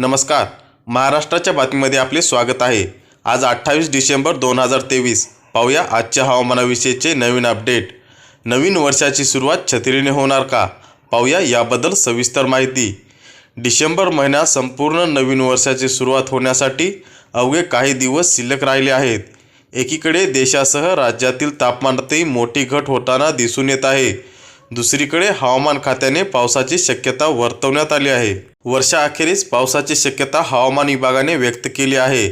नमस्कार. महाराष्ट्राच्या बातमीमध्ये आपले स्वागत आहे. आज अठ्ठावीस डिसेंबर दोन हजार तेवीस. पाहूया आजच्या हवामानाविषयीचे नवीन अपडेट. नवीन वर्षाची सुरुवात छत्रीने होणार का? पाहूया याबद्दल सविस्तर माहिती. डिसेंबर महिन्यात संपूर्ण नवीन वर्षाची सुरुवात होण्यासाठी अवघे काही दिवस शिल्लक राहिले आहेत. एकीकडे देशासह राज्यातील तापमानातही मोठी घट होताना दिसून येत आहे. दुसरीकडे हवामान खात्याने पावसाची शक्यता वर्तवण्यात आली आहे. वर्षाअखेरीस पावसाची शक्यता हवामान विभागाने व्यक्त केली आहे.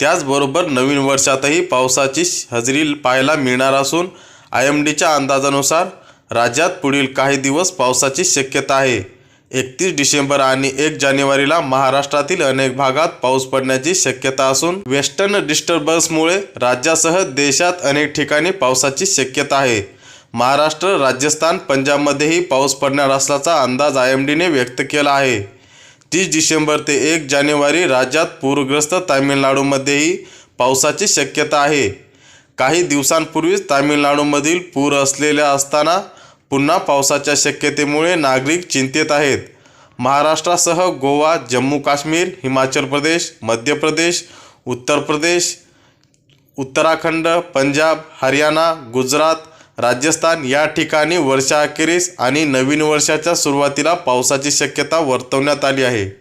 त्याचबरोबर नवीन वर्षातही पावसाची हजेरी पाहायला मिळणार असून आय एम डीच्या अंदाजानुसार राज्यात पुढील काही दिवस पावसाची शक्यता आहे. एकतीस डिसेंबर आणि एक जानेवारीला महाराष्ट्रातील अनेक भागात पाऊस पडण्याची शक्यता असून वेस्टर्न डिस्टर्बन्समुळे राज्यासह देशात अनेक ठिकाणी पावसाची शक्यता आहे. महाराष्ट्र राजस्थान पंजाबमध्येही पाऊस पडणार असल्याचा अंदाज आय एम डीने व्यक्त केला आहे. तीस डिसेंबर ते एक जानेवारी राज्यात पूरग्रस्त तामिळनाडूमध्येही पावसाची शक्यता आहे. काही दिवसांपूर्वीच तामिळनाडूमधील पूर असलेल्या असताना पुन्हा पावसाच्या शक्यतेमुळे नागरिक चिंतेत आहेत. महाराष्ट्रासह गोवा जम्मू काश्मीर हिमाचल प्रदेश मध्य प्रदेश उत्तर प्रदेश उत्तराखंड पंजाब हरियाणा गुजरात राजस्थान या ठिकाणी वर्षाअखेरीस आणि नवीन वर्षाच्या सुरुवातीला पावसाची शक्यता वर्तवण्यात आली आहे.